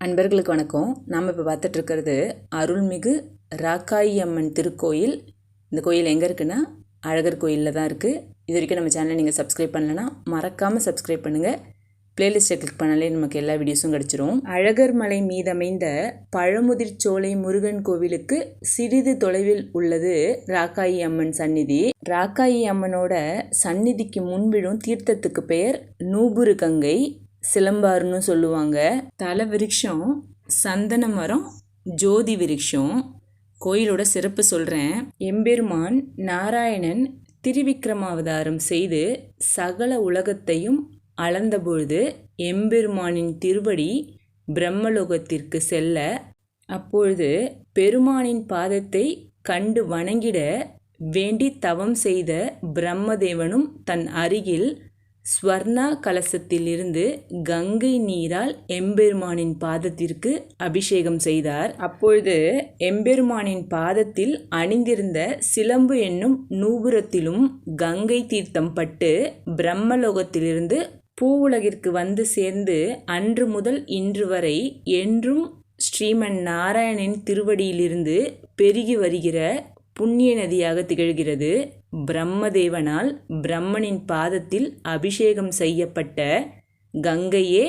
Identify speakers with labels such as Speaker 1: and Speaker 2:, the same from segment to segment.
Speaker 1: அன்பர்களுக்கு வணக்கம். நாம் இப்போ பார்த்துட்ருக்கிறது அருள்மிகு ராக்காயி அம்மன் திருக்கோயில். இந்த கோயில் எங்கே இருக்குன்னா அழகர் கோயிலில் தான் இருக்குது இது வரைக்கும் நம்ம சேனலை நீங்கள் சப்ஸ்கிரைப் பண்ணலைன்னா மறக்காமல் சப்ஸ்கிரைப் பண்ணுங்கள் பிளேலிஸ்ட்டை கிளிக் பண்ணாலே நமக்கு எல்லா வீடியோஸும் கிடச்சிரும். அழகர் மலை மீதமைந்த பழமுதிர் சோலை முருகன் கோவிலுக்கு சிறிது தொலைவில் உள்ளது ராக்காயி அம்மன் சந்நிதி. ராக்காயி அம்மனோட சந்நிதிக்கு முன்விழும் தீர்த்தத்துக்கு பெயர் நூபுரு கங்கை. சிலம்பாருன்னு சொல்லுவாங்க. தல விருட்சம் சந்தன மரம் ஜோதி விருட்சம் கோயிலோட சிறப்பு சொல்கிறேன் எம்பெருமான் நாராயணன் திருவிக்ரமாவதாரம் செய்து சகல உலகத்தையும் அளந்தபொழுது எம்பெருமானின் திருவடி பிரம்மலோகத்திற்கு செல்ல அப்பொழுது பெருமானின் பாதத்தை கண்டு வணங்கிட வேண்டி தவம் செய்த பிரம்மதேவனும் தன் அருகில் ஸ்வர்ணா கலசத்திலிருந்து கங்கை நீரால் எம்பெருமானின் பாதத்திற்கு அபிஷேகம் செய்தார். அப்பொழுது எம்பெருமானின் பாதத்தில் அணிந்திருந்த சிலம்பு என்னும் நூபுரத்திலும் கங்கை தீர்த்தம் பட்டு பிரம்மலோகத்திலிருந்து பூவுலகிற்கு வந்து சேர்ந்து அன்று முதல் இன்று வரை என்றும் ஸ்ரீமன் நாராயணின் திருவடியிலிருந்து பெருகி வருகிற புண்ணிய நதியாக திகழ்கிறது. பிரம்மதேவனால் பிரம்மனின் பாதத்தில் அபிஷேகம் செய்யப்பட்ட கங்கையே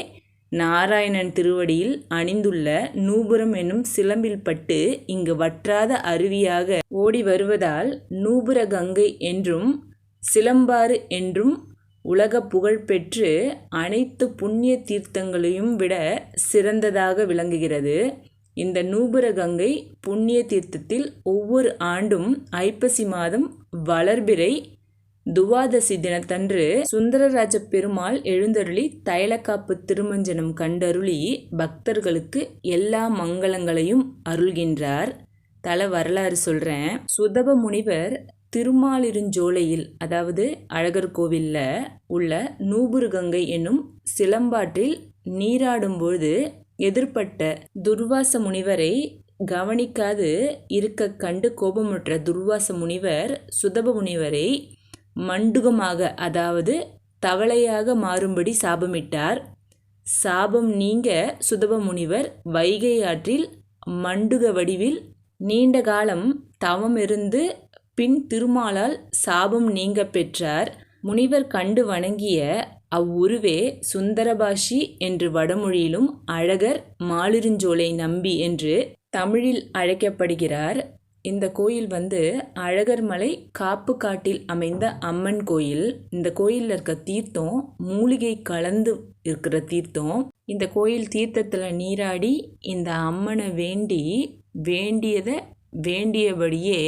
Speaker 1: நாராயணன் திருவடியில் அணிந்துள்ள நூபுரம் என்னும் சிலம்பில் பட்டு இங்கு வற்றாத அருவியாக ஓடி வருவதால் நூபுர கங்கை என்றும் சிலம்பாறு என்றும் உலக புகழ் பெற்று அனைத்து புண்ணிய தீர்த்தங்களையும் விட சிறந்ததாக விளங்குகிறது. இந்த நூபுர கங்கை புண்ணிய தீர்த்தத்தில் ஒவ்வொரு ஆண்டும் ஐப்பசி மாதம் வளர்பிறை துவாதசி தினத்தன்று சுந்தரராஜ பெருமாள் எழுந்தருளி தைலக்காப்பு திருமஞ்சனம் கண்டருளி பக்தர்களுக்கு எல்லா மங்களங்களையும் அருள்கின்றார். தல வரலாறு சொல்கிறேன் சுதப முனிவர் திருமாலிருஞ்சோலையில் அதாவது அழகர் கோவிலில் உள்ள நூபுருகங்கை என்னும் சிலம்பாற்றில் நீராடும்பொழுது எதிர்பட்ட துர்வாச முனிவரை கவனிக்காது இருக்க கண்டு கோபமுற்ற துர்வாச முனிவர் சுதப முனிவரை மண்டுகமாக அதாவது தவளையாக மாறும்படி சாபமிட்டார். சாபம் நீங்க சுதப முனிவர் வைகை ஆற்றில் மண்டுக வடிவில் நீண்ட காலம் தவம் இருந்து பின் திருமாலால் சாபம் நீங்க பெற்றார். முனிவர் கண்டு வணங்கிய அவ்வுருவே சுந்தரபாஷி என்று வடமொழியிலும் அழகர் மாலிருஞ்சோலை நம்பி என்று தமிழில் அழைக்கப்படுகிறார். இந்த கோயில் வந்து அழகர் மலை காப்பு காட்டில் அமைந்த அம்மன் கோயில். இந்த கோயிலில் இருக்க தீர்த்தம் மூலிகை கலந்து இருக்கிற தீர்த்தம். இந்த கோயில் தீர்த்தத்தில் நீராடி இந்த அம்மனை வேண்டி வேண்டியதை வேண்டியபடியே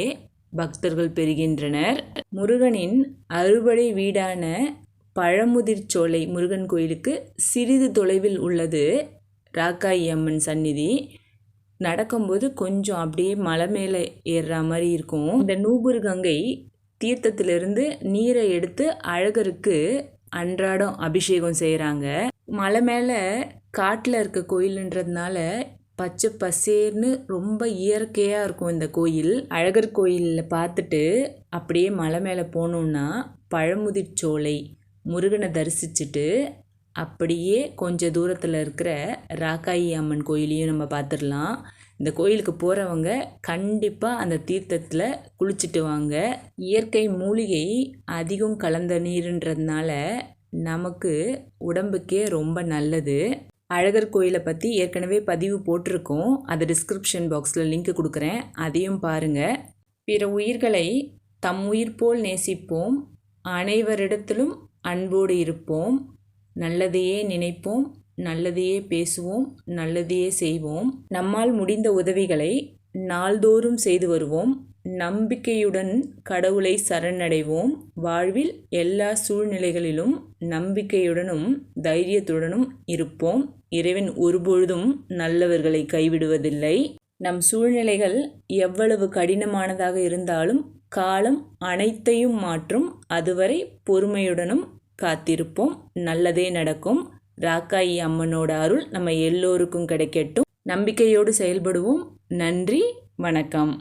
Speaker 1: பக்தர்கள் பெறுகின்றனர். முருகனின் அறுபடை வீடான பழமுதிர்ச்சோலை முருகன் கோயிலுக்கு சிறிது தொலைவில் உள்ளது ராக்காயி அம்மன் சந்நிதி. நடக்கும்போது கொஞ்சம் அப்படியே மலை மேலே ஏறுற மாதிரி இருக்கும். இந்த நூபுர் கங்கை தீர்த்தத்திலிருந்து நீரை எடுத்து அழகருக்கு அன்றாடம் அபிஷேகம் செய்கிறாங்க மலை மேலே காட்டில் இருக்க கோயிலுன்றதுனால பச்சை பசேர்னு ரொம்ப இயற்கையாக இருக்கும் இந்த கோயில். அழகர் கோயிலில் பார்த்துட்டு அப்படியே மலை மேலே போனோம்னா பழமுதிர்ச்சோலை முருகனை தரிசிச்சுட்டு அப்படியே கொஞ்சம் தூரத்தில் இருக்கிற ராக்காயி அம்மன் கோயிலையும் நம்ம பார்த்துடலாம் இந்த கோயிலுக்கு போகிறவங்க கண்டிப்பாக அந்த தீர்த்தத்தில் குளிச்சுட்டு வாங்க. இயற்கை மூலிகை அதிகம் கலந்த நீருன்றதுனால நமக்கு உடம்புக்கே ரொம்ப நல்லது. அழகர் கோயிலை பற்றி ஏற்கனவே பதிவு போட்டிருக்கோம். அதை டிஸ்கிரிப்ஷன் பாக்ஸில் லிங்க் கொடுக்குறேன். அதையும் பாருங்கள் பிற உயிர்களை தம் உயிர் போல் நேசிப்போம். அனைவரிடத்திலும் அன்போடு இருப்போம். நல்லதையே நினைப்போம். நல்லதையே பேசுவோம். நல்லதையே செய்வோம். நம்மால் முடிந்த உதவிகளை நாள்தோறும் செய்து வருவோம். நம்பிக்கையுடன் கடவுளை சரணடைவோம். வாழ்வில் எல்லா சூழ்நிலைகளிலும் நம்பிக்கையுடனும் தைரியத்துடனும் இருப்போம். இறைவன் ஒருபொழுதும் நல்லவர்களை கைவிடுவதில்லை. நம் சூழ்நிலைகள் எவ்வளவு கடினமானதாக இருந்தாலும் காலம் அனைத்தையும் மாற்றும். அதுவரை பொறுமையுடனும் காத்திருப்போம். நல்லதே நடக்கும். ராக்காயி அம்மனோட அருள் நம்ம எல்லோருக்கும் கிடைக்கட்டும். நம்பிக்கையோடு செயல்படுவோம். நன்றி. வணக்கம்.